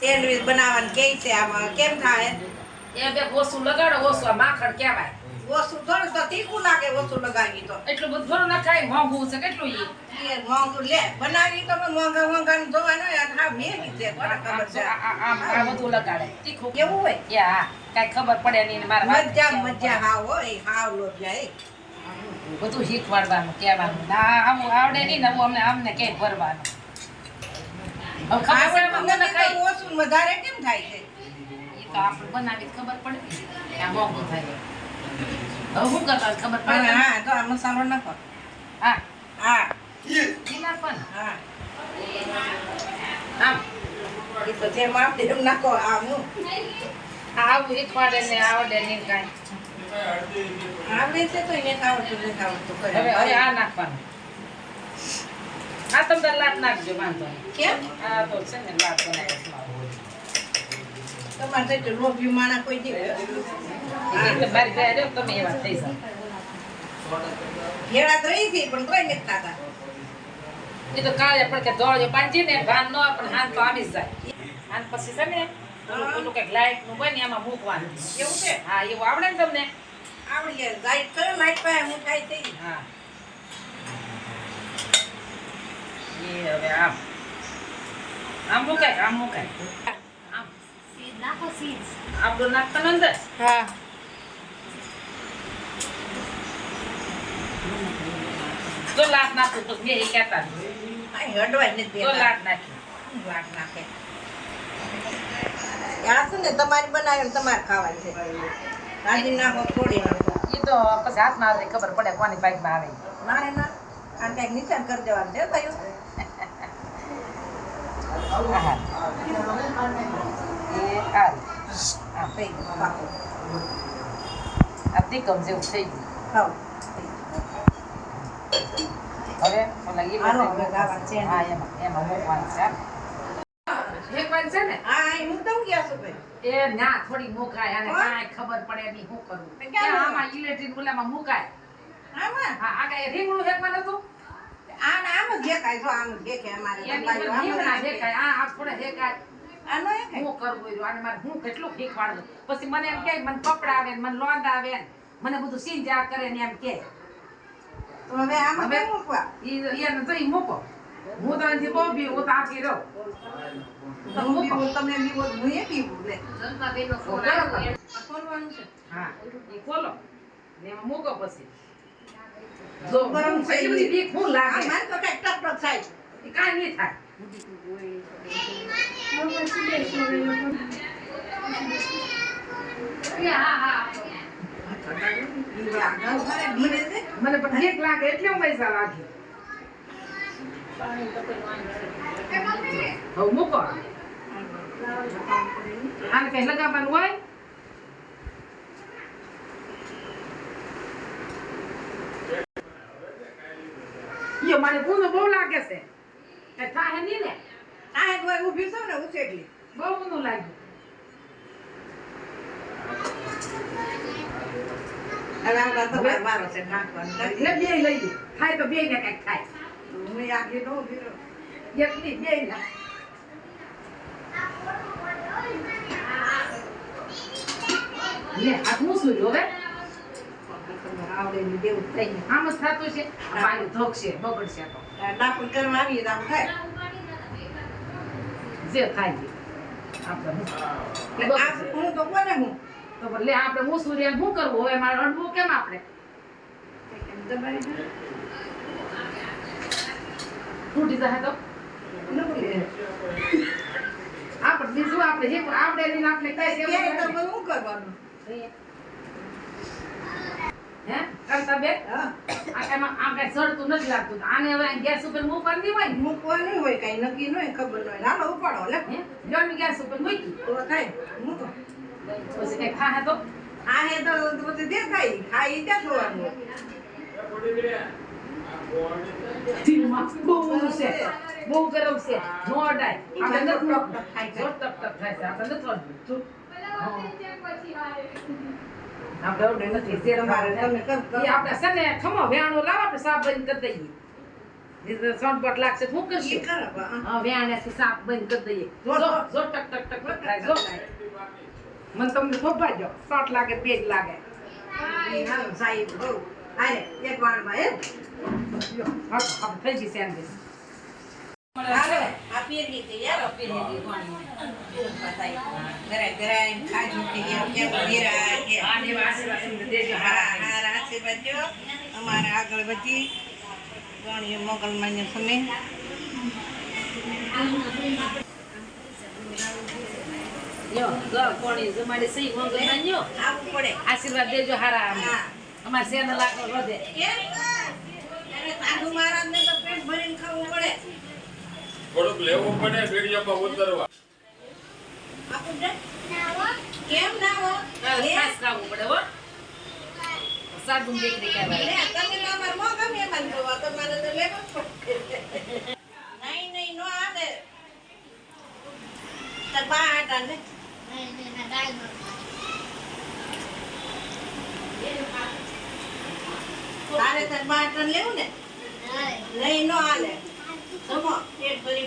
Sandwich બનાવવાનું કે છે આમાં કેમ થાય? એ બે ઓછું લગાડો ઓછું આ માખણ કહેવાય. ઓછું થોડું તો તીખું લાગે ઓછું લગાવી તો. એટલું બધું થોડું નખાય મોંઘું છે કેટલું એ મોંઘું લે બનાવી તો મોંઘા મોંઘા જોવાનું હોય હા મેં છે ખબર છે? આ- બધું લગાડે તીખું. કેવું હોય? એ હા કાંઈ ખબર પડે નહીં મારા મજા મજા હાવ હોય હાવ લો એ. બધું શીખવાડવાનું કહેવાનું. ના આવું આવડે નહીં ને આવું અમને અમને ક્યાંય ભરવાનું હવે ખબર છે આવડતું એમાં નથી નખાય. તો ઓછું વધારે કેમ થાય છે? એ તો આપણે બનાવી ખબર પડે કે આ મોંઘું થાય. હવે શું કરતા ખબર પડે હા તો આ મસાલો નાખો. હા. હા. નાખવાનું. હા. આમ. એ તો જેમ આપે એમ નાખો આમ હું આ આવું શીખવાડે ને આવડે નહીં કાંઈ. આવડે છે તો એને આવડતું નથી આવડતું કરે. હવે આ નાખવાનું. આ તમે તાર લાટ નાખજો વાંધો કેમ? આ તો છે ને લાટ મારો. તમારે લોભી માણા કોઈ દે એ રીતે બારી ગયા રહ્યો તમે એવા થઈ જાઓ. ભેળા તો રહી પણ કોઈ નથી ખાતા એ તો કાળે પણ કે દોડ્યો પાંજી ને ભાન ન પણ હાથ તો આવી જાય. હાથ પછી છે ને ઓલું પેલું કંઈક લાઈટનું હોય ને એમાં મૂકવાનું. એવું છે? હા એવું આવડે ને તમને? આવડી જાય લાઈટ કરો લાઈટ પાસે હું થઈ હા. આમ આમ આમ મુકાય નાખું. હડવાય નથી તો દેતા લાટ નાખી લાટ નાખે છે ને તમારી બનાવે તમારે ખાવાની છે કાઢી નાખો થોડી એ તો પછી હાથમાં આવે, ખબર પડે કોની બાઈકમાં આવે મારે ના આ કંઈક નિશાન કરી દેવાનું છે, ભાઈ હા. એ આ. આ થઈ ગયું હવે બધું હવે ગાવાનું છે. હા એમાં એમાં મૂકવાનું છે ને હા હું તમ ગયા છું ભાઈ એ ના થોડી મુકાય અને? કાંઈ ખબર પડે નહીં શું કરવું આમાં ઇલેક્ટ્રિક ઓલામાં મુકાય આમાં હા આ કાંઈ રીંગણું હેકવાનું હતું આને જ જો આમ જ અમારે જ આ આનો હું કરવું રહ્યું અને મારે હું કેટલું શીખવાડવું પછી મને એમ કે મને કપડા આવે મને લોંદ આવે મને બધું સિંજા કરે ને એમ કે. તો હવે આમાં હવે- મૂકવા? ઈ એને તો ઈ મૂકો. હું તો એનાથી બહુ બી હું તો આખી રહું. હું મૂકો. પીવું, તમે પીવો તો હું એ પીવું લે. બરાબર. આ ખોલવાનું છે હા. ઈ ખોલો. ને મૂકો પછી. જો ગરમ છે એટલી બધી બીક હું લાગે. મને તો ટક ટક થાય. કાંઈ નહીં થાય. પણ લાગે એટલે હું પૈસા લાગે. હવે મૂકો. આને કઈ લગાવવાનું હોય? યો મને ઊંધું બહુ લાગે છે. કઈ થાય નહીં ને? આ એક વાર ઊભી છો ને ઉછેટલી. બહુ ઊંધું લાગ્યું. હવે આ તમારે વારો છે નાખવાનો. એટલે બે લઈ લે થાય તો બે ને કંઈક થાય. હું આગળ ન ઊભી રહું. એકની બે ને. લે હાથ મૂસું જો હવે તમારે આવડે ને દેવું થઈ. આમ જ થતું છે પાણી ધોકશે બગડશે તો કરવા આવીએ તો થાય. જે થાય. આપણે હું- એટલે તો કોને હું? તો પણ આપણે મૂસું રે શું કરવું હવે મારે અડવું કેમ આપણે તૂટી જાય તો આપણે બીજું આપણે જે આવડે આપણે કઈ. શું કરવાનું? હે? કરતા બે એમાં આ સડતું નથી લાગતું. આને હવે ગેસ ઉપર મૂકવાનું નહીં હોય ને? મૂકવાનું હોય કાંઈ નક્કી ન હોય ખબર ન હોય હાલો ઉપાડો લે. હે? ગેસ ઉપર મૂકી. તો થાય મૂકો. પછી કઈ ખાહે તો? આ હે તો બધું દેખાય. ખાઈ ત્યાં જોવાનું દિલમાં બહુ છે. બહુ ગરમ છે. નો અડાય. આપણે નથી ટક ટક થાય છે. ટક ટક થાય છે. આપણે નથી અડવું. જો. આપણે અડે નથી. શેર તમારે મારે. ઈ આપણે છે ને ખમો વેણો લાવ આપણે સાફ બંધ કરી દઈએ. એ તો લાગશે શું કરશું? હા. વેણાથી સાફ બંધ કરી દઈએ. જો, જો જો. જો ટક ટક ટક થાય જો. મને તમને થોભાજો શોર્ટ લાગે પેજ લાગે. સાહેબ બહુ હાલે એક વારમાં એમ થઈ ગઈ સેન્ડવીચ. અમારે આગળ વધી. ગણીએ સમય સહી મોંઘી પડે. આશીર્વાદ દેજો હારા. અમારે ચેનલ આગળ વધે. તો પેટ ભરીને ખાવું પડે થોડુંક લેવું પડે વિડીયોમાં ઉતરવા કેમ ના હો ખાસ ખાવું પડે હો સાદું દીકરી કહેવાય તમે તો અમાર મોંઘા મહેમાન છો, તો મારે તો લેવું નહીં, નહીં, નો. તાર બા હાટા ને. તારે બા લેવું ને? નહીં, નો હાલે. જમો, પેટ ભરી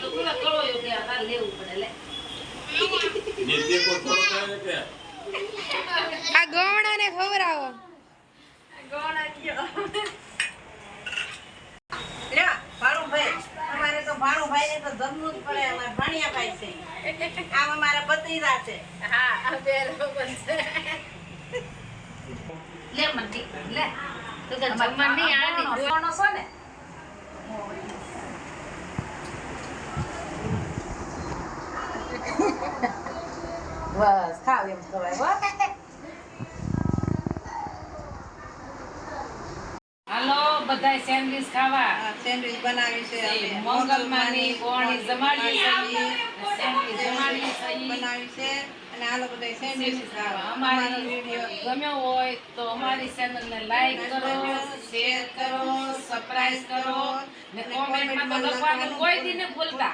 તો પેલા કળોયો કે આ લેવું પડે લે નિત્ય કો થોડું થાય કે આ ગવણાને ખવડાવો લ્યો, ભાણુભાઈ. અમારે તો ભાણુભાઈને તો જમવું જ પડે. અમારે ભાણિયાભાઈ છે. આમ અમારા ભત્રીજા છે. લે દીકરી, લે તો કોણો છો ને બસ ખાવ એમ ખવાય હો. હાલો બધાય સેન્ડવીચ ખાવા. આ બનાવી છે મંગલમાની ગોળી જમાડી છે જમાડી બનાવી છે. અને આ લોકો બધા સેન્ડવીચ ખાવા. અમારી વીડિયો ગમ્યો હોય તો અમારી ચેનલને લાઈક કરો શેર કરો સબસ્ક્રાઇબ કરો ને કોમેન્ટમાં તો લખવાનું કોઈ દી ભૂલતા.